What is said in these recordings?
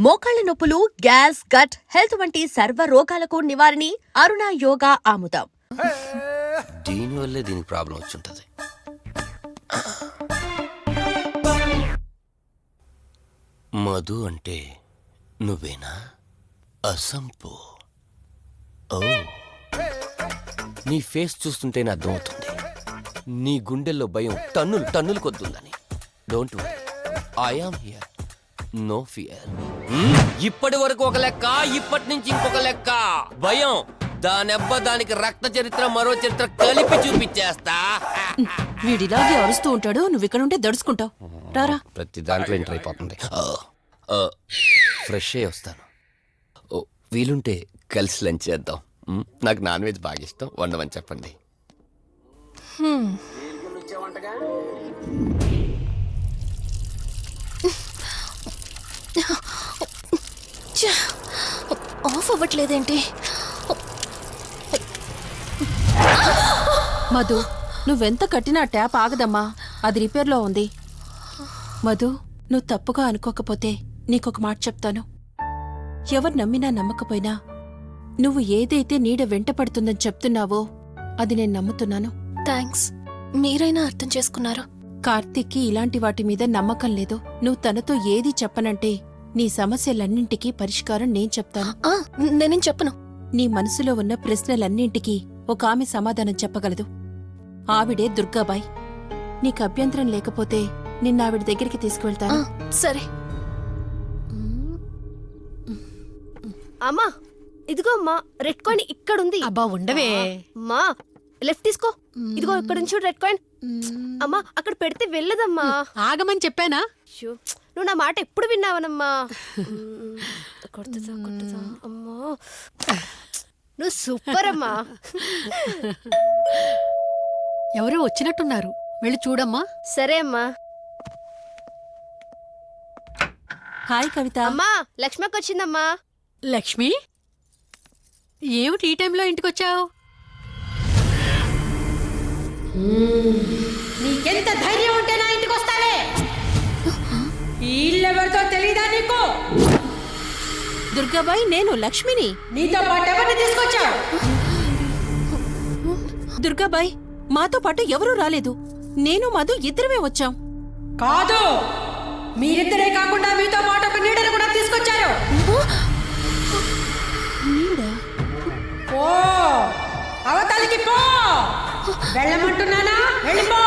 మోకాళ్ళ నొప్పులు gas gut health వంటి సర్వ రోగాలకు నివారణి అరుణ యోగా ఆముదం. దీనివల్లే దీనికి ప్రాబ్లం వచ్చింటది. మధు అంటే నువ్వేనా? అసంపు. ఓ. నీ ఫేస్ చూస్తుంటేనే అర్థమవుతుంది. నీ గుండెల్లో భయం టన్నులు టన్నులు కొద్దుందని. Don't worry. I am here. No fear. ఇప్పటి వరకు ఒక లెక్క ఇప్పటి నుంచి ఇంకొక లెక్క. భయం. దానెబ్బ దానికి రక్త చరిత్ర మరో చరిత్ర కలిపి చూపించేస్తా. వీడిలాగే అరుస్తూ ఉంటాడు నువ్వు ఇక్కడ ఉంటే దడుచుకుంటావు. రారా. ప్రతి దాంట్లో ఎంటర్ అయిపోతుంది. ఫ్రెష్ అయ్యి వస్తాను. ఓ వీలుంటే కలిసి లంచ్ చేద్దాం. మ్, నాకు నాన్ వెజ్ బాగా ఇష్టం వండమని చెప్పండి! ఆఫ్ అవ్వట్లేదేంటి? మధు నువ్వెంత కట్టినా ట్యాప్ ఆగదమ్మా. అది రిపేర్లో ఉంది. మధు నువ్వు తప్పుగా అనుకోకపోతే నీకొక మాట చెప్తాను. ఎవరు నమ్మినా నమ్మకపోయినా నువ్వు ఏదైతే నీడ వెంట పడుతుందని చెప్తున్నావో అది నేను నమ్ముతున్నాను. థ్యాంక్స్. మీరైనా అర్థం చేసుకున్నారు. కార్తీక్కి ఇలాంటి వాటి మీద నమ్మకం లేదు. నువ్వు తనతో ఏది చెప్పనంటే నీ సమస్యలన్నింటికీ పరిష్కారం నేను చెప్తాను. ఆ నేనేం చెప్పను. నీ మనసులో ఉన్న ప్రశ్నలన్నింటికీ ఒక ఆమె సమాధానం చెప్పగలదు. ఆవిడే దుర్గాబాయ్. నీకు అభ్యంతరం లేకపోతే నిన్న ఆవిడ దగ్గరికి ఆ, తీసుకువెళ్తాను సరే. అమ్మా ఇదిగో అమ్మా రెడ్ కాయిన్ ఇక్కడ ఉంది అబ్బా ఉండవే. అమ్మా లెఫ్ట్ తీసుకో. ఇదిగో ఇక్కడ నుంచి రెడ్ కాయిన్. అమ్మా అక్కడ పెడితే వెళ్ళదమ్మా. ఆగమని చెప్పానా? నువ్వు నా మాట ఎప్పుడు విన్నావనమ్మా? మ్మ్. కొడుతుందా? కొడుతుందా అమ్మా. నువ్వు సూపర్ అమ్మా. ఎవరో వచ్చినట్టున్నారు. వెళ్ళి చూడమ్మా. సరే అమ్మా. హాయ్ కవిత. అమ్మా లక్ష్మకి వచ్చిందమ్మా. లక్ష్మి? ఏమిటి ఈ టైంలో ఇంటికొచ్చావు? నీకెంత ధైర్యం ఉంటే నా ఇంటికి వస్తావే ఈ ఇల్లెవరితో తెలీదా నీకు? దుర్గాబాయ్ నేను లక్ష్మిని. నీతో పాటు ఎవరిని తీసుకొచ్చావు? దుర్గాబాయ్ మాతో పాటు ఎవరూ రాలేదు. నేను మధు ఇద్దరమే వచ్చాం. కాదు మీరిద్దరే కాకుండా మీతో పాటు ఒక నీడను కూడా తీసుకొచ్చారు. అవతలికి పో. వెళ్ళమంటున్నానా? వెళ్ళిపో.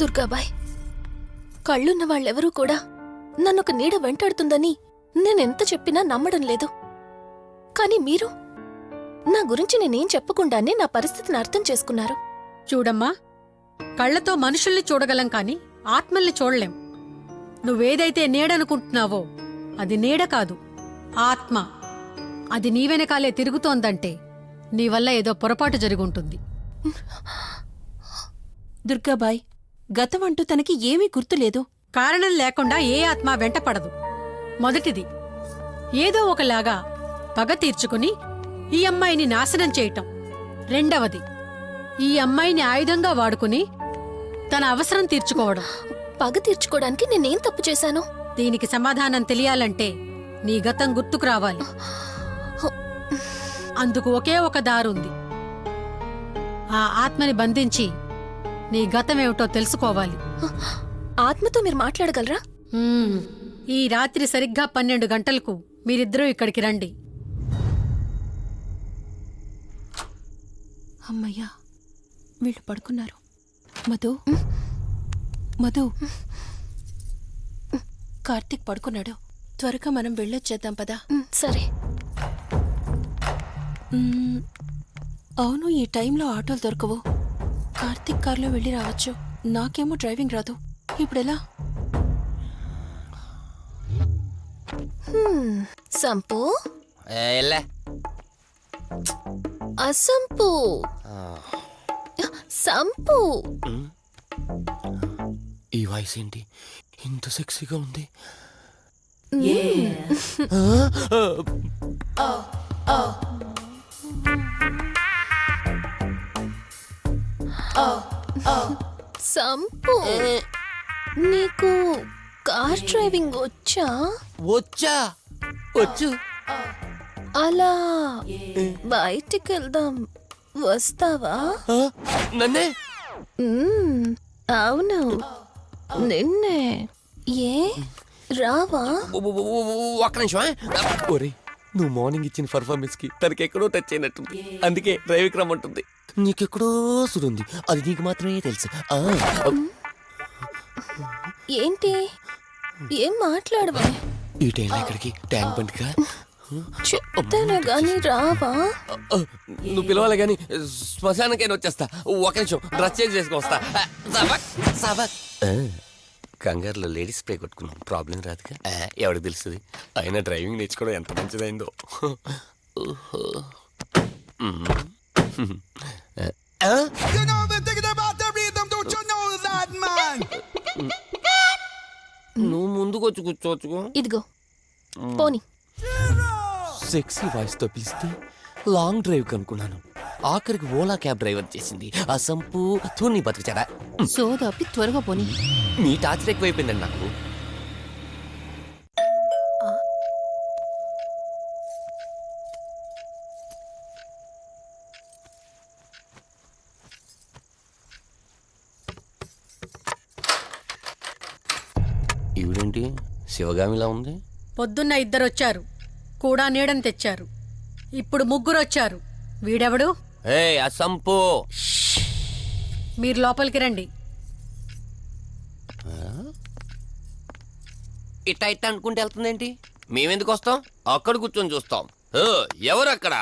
దుర్గాబాయ్ కళ్ళున్న వాళ్ళెవరూ కూడా నన్ను ఒక నీడ వెంటాడుతుందని నేనెంత చెప్పినా నమ్మడం లేదు. కానీ మీరు నా గురించి నేనేం చెప్పకుండానే నా పరిస్థితిని అర్థం చేసుకున్నారు. చూడమ్మా కళ్ళతో మనుషుల్ని చూడగలం కాని ఆత్మల్ని చూడలేం. నువ్వేదైతే నీడనుకుంటున్నావో అది నీడ కాదు ఆత్మ. అది నీ వెనకాలే తిరుగుతోందంటే నీ వల్ల ఏదో పొరపాటు జరుగుంటుంది దుర్గాబాయ్ గతం అంటూ తనకి ఏమీ గుర్తులేదు. కారణం లేకుండా ఏ ఆత్మ వెంటపడదు మొదటిది ఏదో ఒకలాగా పగ తీర్చుకుని ఈ అమ్మాయిని నాశనం చేయటం. రెండవది ఈ అమ్మాయిని ఆయుధంగా వాడుకుని తన అవసరం తీర్చుకోవడం. పగ తీర్చుకోవడానికి నేనేం తప్పు చేశాను? దీనికి సమాధానం తెలియాలంటే నీ గతం గుర్తుకు రావాలి. అందుకు ఒకే ఒక దారుంది. ఆ ఆత్మని బంధించి నీ గతమేమిటో తెలుసుకోవాలి. ఆత్మతో మీరు మాట్లాడగలరా? మ్మ్. ఈ రాత్రి సరిగ్గా పన్నెండు గంటలకు మీరిద్దరూ ఇక్కడికి రండి. అమ్మయ్యా వీళ్ళు పడుకున్నారు. మధు మధు. కార్తీక్ పడుకున్నాడు. త్వరగా మనం వెళ్ళొచ్చేద్దాం పదా. ఉమ్, సరే. అవును ఈ టైంలో ఆటోలు దొరకవు. కార్తీక్ కార్లో వెళ్ళి రావచ్చు. నాకేమో డ్రైవింగ్ రాదు. ఇప్పుడెలా? సంపు? ఎల్లే. అసంపు. ఆ, సంపు. ఈ వాయిస్ ఏంటి? ఇంత సెక్సీగా ఉంది. సంపు. నీకు కార్ డ్రైవింగ్ వచ్చా? వచ్చా. వచ్చు. అలా బయటికి వెళ్దాం వస్తావా నన్నే? అవును. నిన్నే. ఏ? రావా? ఒక్క నిమిషం ఒరే నువ్వు మార్నింగ్ ఇచ్చిన పర్ఫార్మెన్స్కి తనకి ఎక్కడో టచ్ అయినట్టుంది. అందుకే డ్రైవింగ్ రమ్మంటుంది. నీకెక్కడో సుడుంది అది నీకు మాత్రమే తెలుసు. ఆ, ఏంటి? ఏం మాట్లాడవా? ఈ టైంలో ఎక్కడికి ట్యాంక్ బండ్కా చెప్తాను గాని రావా? ఆ, నువ్వు పిలవాలి కానీ శ్మశానకైనా వచ్చేస్తా. ఒక నిమిషం డ్రెస్ చేంజ్ చేసుకుని వస్తా. ఆ, సవక్. ఆ, కంగారులో లేడీస్ స్ప్రే కొట్టుకున్నాం. ప్రాబ్లం రాదుగా? ఆ, ఎవరికి తెలుస్తుంది? అయినా డ్రైవింగ్ నేర్చుకోవడం ఎంత మంచిదైందో. ఆ, You know the thinking about the rhythm, don't you know that, man? నువ్వు ముందుకు వచ్చి కూర్చోవచ్చుకో ఇదిగో. పోని. సెక్సీ వాయిస్తో పిలిస్తే లాంగ్ డ్రైవ్ కనుక్కున్నాను. ఆఖరికి ఓలా క్యాబ్ డ్రైవర్ చేసింది. ఆ సంపు తూని బతికిచారా సోదాపి త్వరగా పోని. మీ టార్చర్ ఎక్కువైపోయిందండి నాకు ఈవిడేంటి? శివగామిలా ఉంది? పొద్దున్న ఇద్దరు వచ్చారు కూడా నీడని తెచ్చారు. ఇప్పుడు ముగ్గురు వచ్చారు వీడెవడు? ఏ అసంపు! మీరు లోపలికి రండి. ఇట్ట ఇట్ట అనుకుంటే వెళ్తుందేంటి? మేమెందుకు వస్తాం? అక్కడ కూర్చొని చూస్తాం. ఎవరు అక్కడ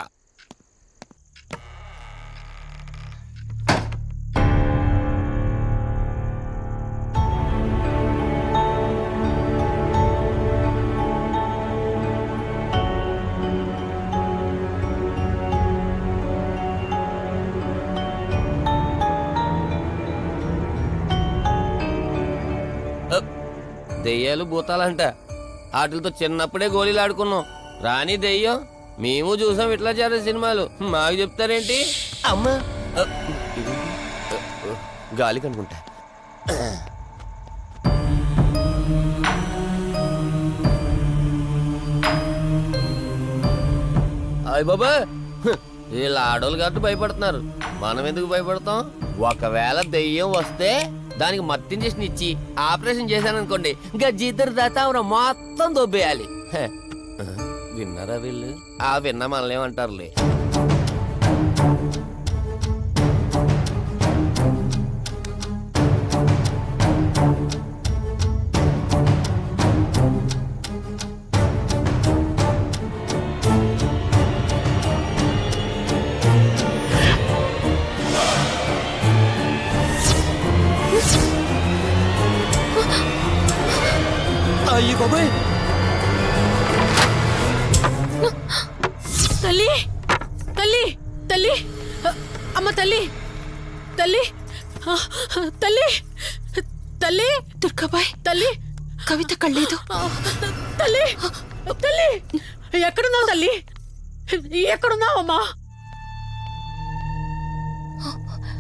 దెయ్యాలు భూతాలంట. వాటితో చిన్నప్పుడే గోళీలు ఆడుకున్నాం రాని దెయ్యం మేము చూసాం ఇట్లా చేరే సినిమాలు. మాకు చెప్తారేంటి? అమ్మా. గాలి కనుకుంటా. అయ్య బాబా వీళ్ళ ఆడోళ్ళు కాబట్టి భయపడుతున్నారు. మనం ఎందుకు భయపడతాం? ఒకవేళ దెయ్యం వస్తే దానికి మత్తు ఇంజక్షన్ ఇచ్చి ఆపరేషన్ చేశాననుకోండి ఇంకా జీతరు దాతావరా మొత్తం దొబ్బేయాలి. హ, విన్నారా వీళ్ళు? ఆ విన్నా మనలేమంటారులే అయ్యి బాబాయ్ తల్లి తల్లి తల్లి. అమ్మ తల్లి తల్లి. తల్లి తల్లి. దుర్గాబాయ్ తల్లి. కవిత కళ్ళేదు. తల్లి తల్లి. ఎక్కడున్నావు తల్లి? ఎక్కడున్నావమ్మా? అమ్మకి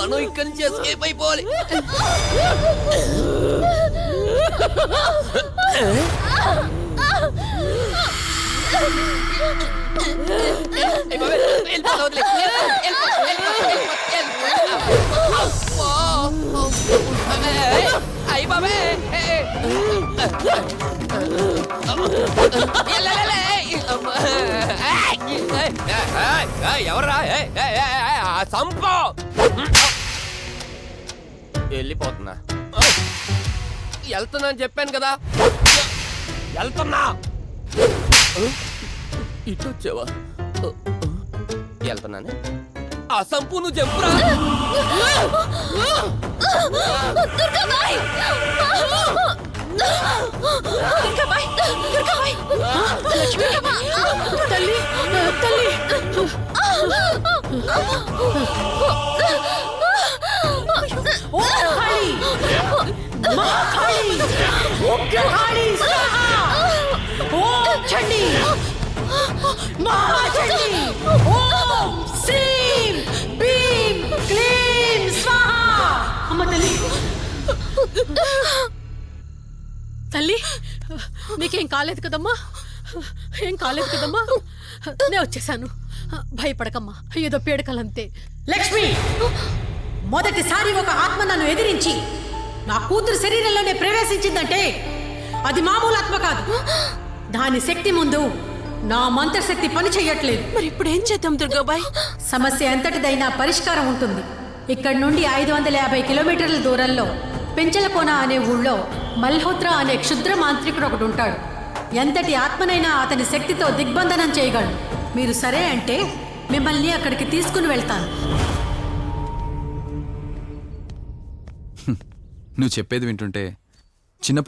మనం ఇక్కడి నుంచి ఎస్కేప్ అయిపోవాలి అయ్ బాబాయ్, వెళ్ళిపోతా వదిలే. ఎవర్రా వెళ్ళిపోతున్నా వెళ్తున్నా అని చెప్పాను కదా. వెళ్తున్నా. ఇటు వచ్చావా? వెళ్తున్నానే? ఆ సంపు నువ్వు చెప్పురా. తల్లి తల్లి. మహాకాళి ఉగ్రకాళి ఓం చండి మహాచండి ఓం శ్రీం భీం క్లీం స్వాహ అమ్మ తల్లి తల్లి నీకేం కాలేదు కదమ్మా? ఏం కాలేదు కదమ్మా? నేను వచ్చేసాను. భయపడకమ్మా. ఏదో పేడకలంతే. లక్ష్మి మొదటిసారి ఒక ఆత్మ నన్ను ఎదిరించి నా కూతురు శరీరంలోనే ప్రవేశించిందంటే అది మామూలు ఆత్మ కాదు. దాని శక్తి ముందు నా మంత్రశక్తి పని చెయ్యట్లేదు మరి ఇప్పుడు ఏం చేద్దాం దుర్గాబాయ్? సమస్య ఎంతటిదైనా పరిష్కారం ఉంటుంది. ఇక్కడి నుండి ఐదు వందల యాభై కిలోమీటర్ల దూరంలో పెంచలకోన అనే ఊళ్ళో మల్హోత్రా అనే క్షుద్ర మాంత్రికుడు ఒకడు ఉంటాడు. ఎంతటి ఆత్మనైనా అతని శక్తితో దిగ్బంధనం చేయగలడు. మీరు సరే అంటే మిమ్మల్ని అక్కడికి తీసుకుని వెళ్తాను. నువ్వు చెప్పేది వింటుంటే చిన్నప్పుడు